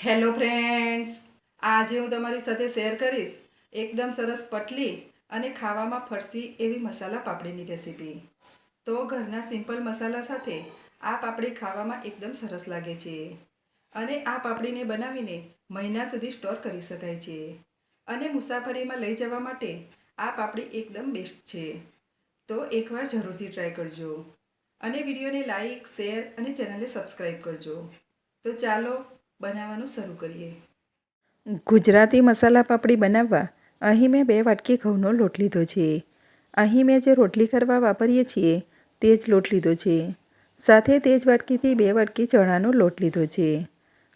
Hello friends, આજે હું તમારી સાથે શેર કરીશ એકદમ સરસ પટલી અને ખાવામાં ફરસી એવી મસાલા પાપડીની રેસીપી. તો ઘરના સિમ્પલ મસાલા સાથે આ પાપડી ખાવામાં એકદમ સરસ લાગે છે અને આ પાપડીને બનાવીને મહિના સુધી સ્ટોર કરી શકાય છે અને મુસાફરીમાં લઈ જવા માટે આ પાપડી એકદમ બેસ્ટ છે. તો એકવાર જરૂરથી ટ્રાય કરજો અને વિડીયોને લાઈક, શેર અને ચેનલને સબસ્ક્રાઈબ કરજો. તો ચાલો બનાવવાનું શરૂ કરીએ. ગુજરાતી મસાલા પાપડી બનાવવા અહીં મેં બે વાટકી ઘઉંનો લોટ લીધો છે. અહીં મેં જે રોટલી કરવા વાપરીએ છીએ તે જ લોટ લીધો છે. સાથે તે જ વાટકીથી બે વાટકી ચણાનો લોટ લીધો છે.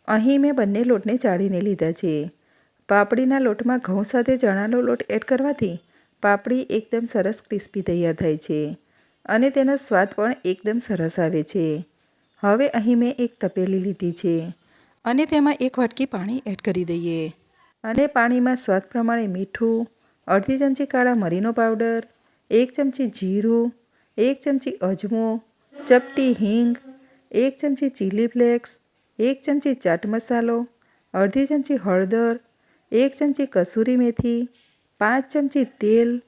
અહીં મેં બંને લોટને ચાળીને લીધા છે. પાપડીના લોટમાં ઘઉં સાથે ચણાનો લોટ એડ કરવાથી પાપડી એકદમ સરસ ક્રિસ્પી તૈયાર થાય છે અને તેનો સ્વાદ પણ એકદમ સરસ આવે છે. હવે અહીં મેં એક તપેલી લીધી છે. અને તેમાં એક વાટકી પાણી એડ કરી દઈએ. અને પાણીમાં સ્વાદ પ્રમાણે મીઠું, અડધી ચમચી કાળા મરીનો પાવડર, એક ચમચી જીરું, એક ચમચી અજમો, ચપટી હિંગ, એક ચમચી ચીલી ફ્લેક્સ, એક ચમચી ચાટ મસાલો, અડધી ચમચી હળદર, એક ચમચી કસૂરી મેથી, પાંચ ચમચી તેલ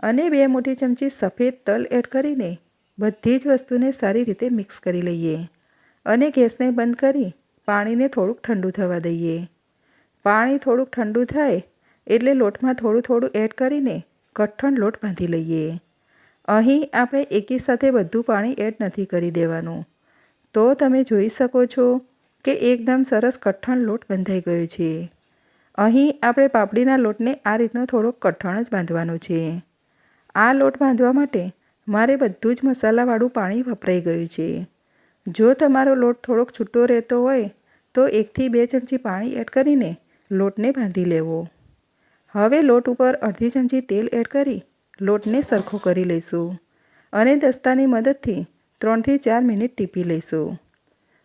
અને બે મોટી ચમચી સફેદ તલ એડ કરીને બધી જ વસ્તુને સારી રીતે મિક્સ કરી લઈએ. અને ગેસને બંધ કરી પાણીને થોડુંક ઠંડુ થવા દઈએ. પાણી થોડુંક ઠંડુ થાય એટલે લોટમાં થોડું થોડું એડ કરીને કઠણ લોટ બાંધી લઈએ. અહીં આપણે એકી સાથે બધું પાણી એડ નથી કરી દેવાનું. તો તમે જોઈ શકો છો કે એકદમ સરસ કઠણ લોટ બંધાઈ ગયો છે. અહીં આપણે પાપડીના લોટને આ રીતનો થોડોક કઠણ જ બાંધવાનો છે. આ લોટ બાંધવા માટે મારે બધું જ મસાલાવાળું પાણી વપરાઈ ગયું છે. જો તમારો લોટ થોડોક છૂટો રહેતો હોય, તો એકથી બે ચમચી પાણી એડ કરીને લોટને બાંધી લેવો. હવે લોટ ઉપર અડધી ચમચી તેલ એડ કરી લોટને સરખો કરી લઈશું અને દસ્તાની મદદથી ત્રણથી ચાર મિનિટ ટીપી લઈશું.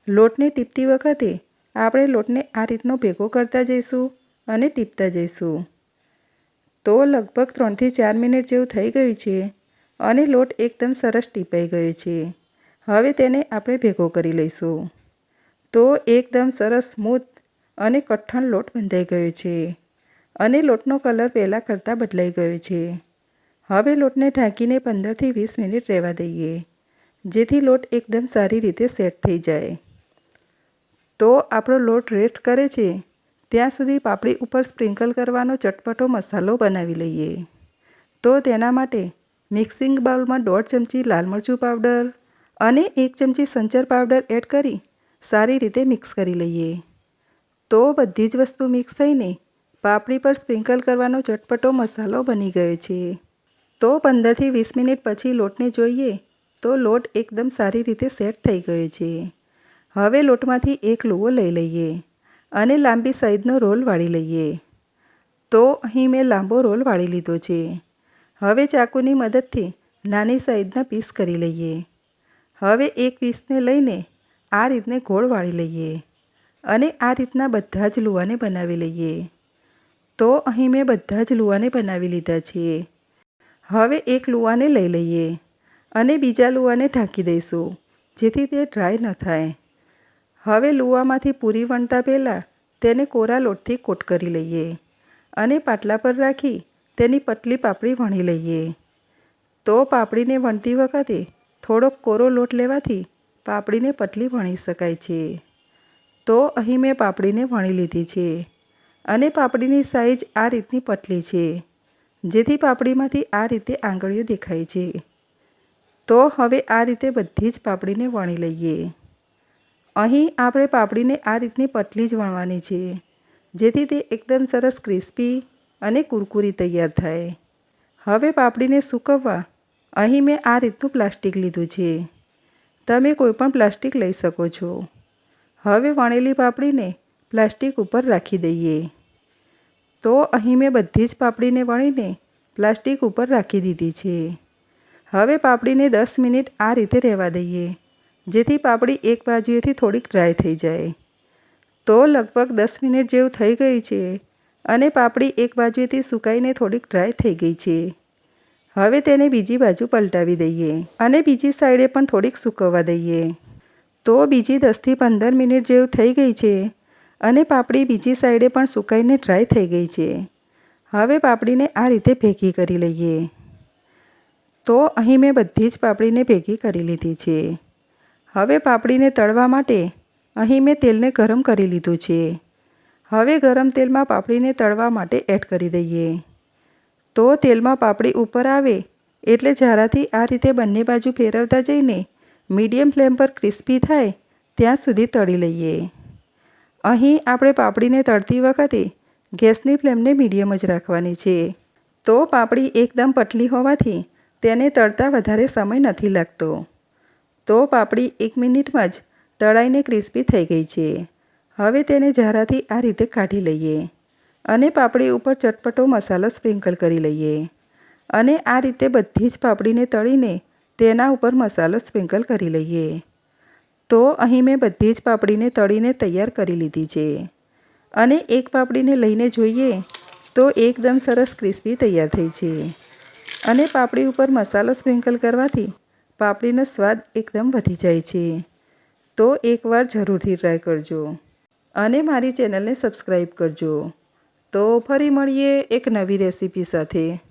લોટને ટીપતી વખતે આપણે લોટને આ રીતનો ભેગો કરતા જઈશું અને ટીપતા જઈશું. તો લગભગ ત્રણથી ચાર મિનિટ જેવું થઈ ગયું છે અને લોટ એકદમ સરસ ટીપાઈ ગયો છે. હવે તેને આપણે ભેગો કરી લઈશું. તો એકદમ સરસ સ્મૂથ અને કઠણ લોટ બંધાઈ ગયો છે અને લોટનો કલર પહેલાં કરતાં બદલાઈ ગયો છે. હવે લોટને ઢાંકીને પંદરથી વીસ મિનિટ રહેવા દઈએ, જેથી લોટ એકદમ સારી રીતે સેટ થઈ જાય. તો આપણો લોટ રેસ્ટ કરે છે, ત્યાં સુધી પાપડી ઉપર સ્પ્રિંકલ કરવાનો ચટપટો મસાલો બનાવી લઈએ. તો તેના માટે મિક્સિંગ બાઉલમાં દોઢ ચમચી લાલ મરચું પાવડર અને એક ચમચી સંચર પાવડર એડ કરી સારી રીતે મિક્સ કરી લઈએ. તો બધી જ વસ્તુ મિક્સ થઈને પાપડી પર સ્પ્રિંકલ કરવાનો ચટપટો મસાલો બની ગયો છે. તો પંદરથી વીસ મિનિટ પછી લોટને જોઈએ તો લોટ એકદમ સારી રીતે સેટ થઈ ગયો છે. હવે લોટમાંથી એક લુવો લઈ લઈએ અને લાંબી સાઈઝનો રોલ વાળી લઈએ. તો અહીં મેં લાંબો રોલ વાળી લીધો છે. હવે ચાકુની મદદથી નાની સાઈઝના પીસ કરી લઈએ. હવે એક પીસને લઈને આ રીતને ગોળ વાળી લઈએ અને આ રીતના બધા જ લુવાને બનાવી લઈએ. તો અહીં મેં બધા જ લુવાને બનાવી લીધા છે. હવે એક લુવાને લઈ લઈએ અને બીજા લુવાને ઢાંકી દઈશું, જેથી તે ડ્રાય ન થાય. હવે લુવામાંથી પૂરી વણતા પહેલાં તેને કોરા લોટથી કોટ કરી લઈએ અને પાટલા પર રાખી તેની પતલી પાપડી વણી લઈએ. તો પાપડીને વણતી વખતે થોડોક કોરો લોટ લેવાથી પાપડીને પતલી વણી શકાય છે. તો અહીં મેં પાપડીને વણી લીધી છે અને પાપડીની સાઈઝ આ રીતની પતલી છે, જેથી પાપડીમાંથી આ રીતે આંગળીઓ દેખાય છે. તો હવે આ રીતે બધી જ પાપડીને વણી લઈએ. અહીં આપણે પાપડીને આ રીતની પતલી જ વણવાની છે, જેથી તે એકદમ સરસ ક્રિસ્પી અને કુરકુરી તૈયાર થાય. હવે પાપડીને સૂકવવા અહીં મેં આ રીતનું પ્લાસ્ટિક લીધું છે. તમે કોઈપણ પ્લાસ્ટિક લઈ શકો છો. હવે વણેલી પાપડીને પ્લાસ્ટિક ઉપર રાખી દઈએ. તો અહીં મેં બધી જ પાપડીને વણીને પ્લાસ્ટિક ઉપર રાખી દીધી છે. હવે પાપડીને દસ મિનિટ આ રીતે રહેવા દઈએ, જેથી પાપડી એક બાજુએથી થોડીક ડ્રાય થઈ જાય. તો લગભગ દસ મિનિટ જેવું થઈ ગયું છે અને પાપડી એક બાજુએથી સુકાઈને થોડીક ડ્રાય થઈ ગઈ છે. હવે તેને બીજી બાજુ પલટાવી દઈએ અને બીજી સાઈડે પણ થોડીક સૂકવવા દઈએ. તો બીજી દસથી પંદર મિનિટ જેવું થઈ ગઈ છે અને પાપડી બીજી સાઈડે પણ સુકાઈને ડ્રાય થઈ ગઈ છે. હવે પાપડીને આ રીતે ભેગી કરી લઈએ. તો અહીં મેં બધી જ પાપડીને ભેગી કરી લીધી છે. હવે પાપડીને તળવા માટે અહીં મેં તેલને ગરમ કરી લીધું છે. હવે ગરમ તેલમાં પાપડીને તળવા માટે એડ કરી દઈએ. તો તેલમાં પાપડી ઉપર આવે. એટલે જરાથી આ રીતે બંને બાજુ ફેરવતા જઈને મીડિયમ ફ્લેમ પર ક્રિસ્પી થાય, ત્યાં સુધી તળી લઈએ. અહીં આપણે પાપડીને તળતી વખતે ગેસની ફ્લેમને મીડિયમ જ રાખવાની છે. તો પાપડી એકદમ પતલી હોવાથી તેને તળતા વધારે સમય નથી લાગતો. તો પાપડી એક મિનિટમાં જ તળાઈને ક્રિસ્પી થઈ ગઈ છે. હવે તેને જરાથી આ રીતે કાઢી લઈએ. અને પાપડી ઉપર ચટપટો મસાલો સ્પ્રિંકલ કરી લઈએ. અને આ રીતે બધી જ પાપડીને તળીને તેના ઉપર મસાલો સ્પ્રિંકલ કરી લઈએ. તો અહીં મેં બધી જ પાપડીને તળીને તૈયાર કરી લીધી છે. અને એક પાપડીને લઈને જોઈએ તો એકદમ સરસ ક્રિસ્પી તૈયાર થઈ છે. અને પાપડી ઉપર મસાલો સ્પ્રિંકલ કરવાથી પાપડીનો સ્વાદ એકદમ વધી જાય છે. તો એકવાર જરૂરથી ટ્રાય કરજો. અને મારી ચેનલને સબસ્ક્રાઈબ કરજો. તો ફરી મળીએ એક નવી રેસીપી સાથે.